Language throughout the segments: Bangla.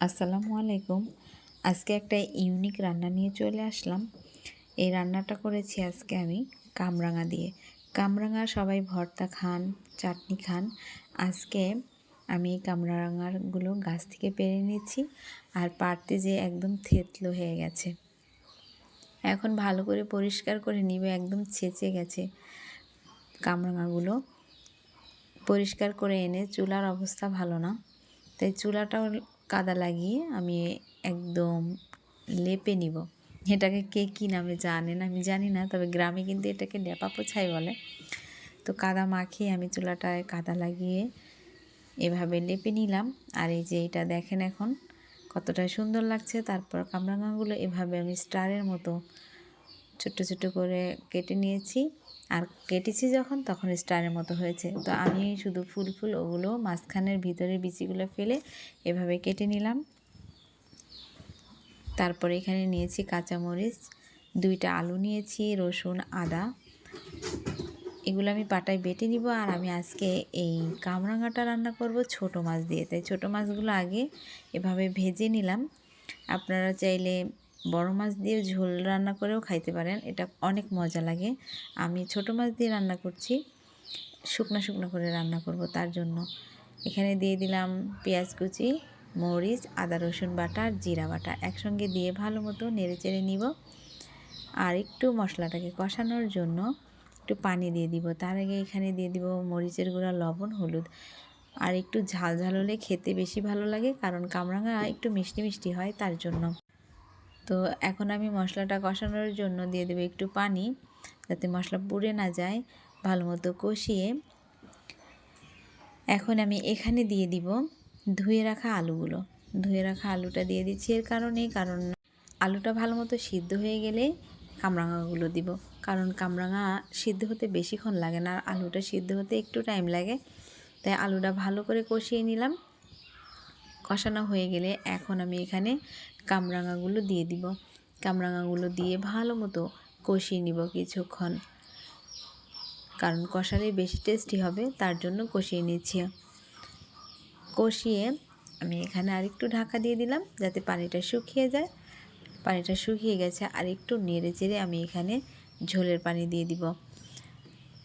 আসসালামু আলাইকুম। আজকে একটা ইউনিক রান্না নিয়ে চলে আসলাম। এই রান্নাটা করেছি আজকে আমি কামরাঙা দিয়ে। কামরাঙা সবাই ভর্তা খান, চাটনি খান। আজকে আমি এই কামরাঙাগুলো গাছ থেকে পেরে নিয়েছি আর পারতে যে একদম থেতলো হয়ে গেছে। এখন ভালো করে পরিষ্কার করে নিবে, একদম ছেঁচে গেছে কামরাঙাগুলো। পরিষ্কার করে এনে চুলার অবস্থা ভালো না। তাই চুলাটাও কাদা লাগিয়ে আমি একদম লেপে নিব। এটাকে কে কী নামে জানেন আমি জানি না, তবে গ্রামে কিন্তু এটাকে লেপা পোছাই বলে। তো কাদা মাখিয়ে আমি চুলাটায় কাদা লাগিয়ে এভাবে লেপে নিলাম। আর এই যে এটা দেখেন এখন কতটা সুন্দর লাগছে, তারপর কামরাঙাগুলো এভাবে আমি স্টারের মতো ছোট্ট ছোট্ট করে কেটে নিয়েছি। আর কেটেছি যখন, তখন স্টারের মতো হয়েছে। তো আমি শুধু ফুল ফুল ওগুলো মাঝখানের ভিতরে বিচিগুলো ফেলে এভাবে কেটে নিলাম। তারপরে এখানে নিয়েছি কাঁচামরিচ, দুইটা আলু নিয়েছি, রসুন, আদা। এগুলো আমি পাটায় বেটে নিব আর আমি আজকে এই কামরাঙাটা রান্না করব ছোট মাছ দিয়ে। তাই ছোটো মাছগুলো আগে এভাবে ভেজে নিলাম। আপনারা চাইলে বড় মাছ দিয়ে ঝোল রান্না করেও খাইতে পারেন, এটা অনেক মজা লাগে। আমি ছোট মাছ দিয়ে রান্না করছি, শুকনো শুকনো করে রান্না করব তার জন্য। এখানে দিয়ে দিলাম পেঁয়াজ কুচি, মরিচ, আদা, রসুন বাটা, আর জিরা বাটা। একসঙ্গে দিয়ে ভালো মতো নেড়ে চেড়ে নিব। আর একটু মশলাটাকে কষানোর জন্য একটু পানি দিয়ে দিব। তার আগে এখানে দিয়ে দিব মরিচের গুঁড়া, লবণ, হলুদ। আর একটু ঝাল ঝাল হলে খেতে বেশি ভালো লাগে, কারণ কামরাঙা একটু মিষ্টি মিষ্টি হয় তার জন্য। তো এখন আমি মশলাটা কষানোর জন্য দিয়ে দেবো একটু পানি, যাতে মশলা পুড়ে না যায় ভালো মতো কষিয়ে। এখন আমি এখানে দিয়ে দিব ধুয়ে রাখা আলুগুলো। ধুয়ে রাখা আলুটা দিয়ে দিচ্ছি এর কারণে কারণ আলুটা ভালো মতো সিদ্ধ হয়ে গেলে কামরাঙাগুলো দিব। কারণ কামরাঙা সিদ্ধ হতে বেশিক্ষণ লাগে না, আর আলুটা সিদ্ধ হতে একটু টাইম লাগে। তাই আলুটা ভালো করে কষিয়ে নিলাম। কষানো হয়ে গেলে এখন আমি এখানে কামরাঙাগুলো দিয়ে দিব। কামরাঙাগুলো দিয়ে ভালো মতো কষিয়ে নিব কিছুক্ষণ। কারণ কষালে বেশি টেস্টি হবে, তার জন্য কষিয়ে নিচ্ছি। কষিয়ে আমি এখানে আরেকটু ঢাকা দিয়ে দিলাম যাতে পানিটা শুকিয়ে যায়। পানিটা শুকিয়ে গেছে আর একটু নেড়ে চেড়ে আমি এখানে ঝোলের পানি দিয়ে দিব।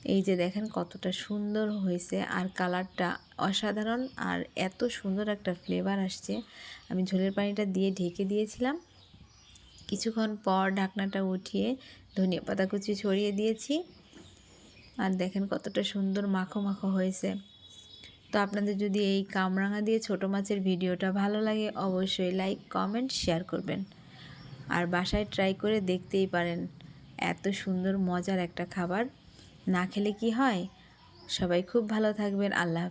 এই যে দেখেন কতটা সুন্দর হয়েছে আর কালারটা অসাধারণ আর এত সুন্দর একটা ফ্লেভার আসছে। আমি ঝোলের পানিটা দিয়ে ঢেকে দিয়েছিলাম। কিছুক্ষণ পর ঢাকনাটা উঠিয়ে ধনিয়া পাতা কুচি ছড়িয়ে দিয়েছি। আর দেখেন কতটা সুন্দর মাখো মাখো হয়েছে। তো আপনাদের যদি এই কামরাঙা দিয়ে ছোট মাছের ভিডিওটা ভালো লাগে, অবশ্যই লাইক কমেন্ট শেয়ার করবেন। আর বাসায় ট্রাই করে দেখতেই পারেন, এত সুন্দর, মজার একটা খাবার। না খেলে কি হয়? সবাই খুব ভালো থাকবেন আল্লাহ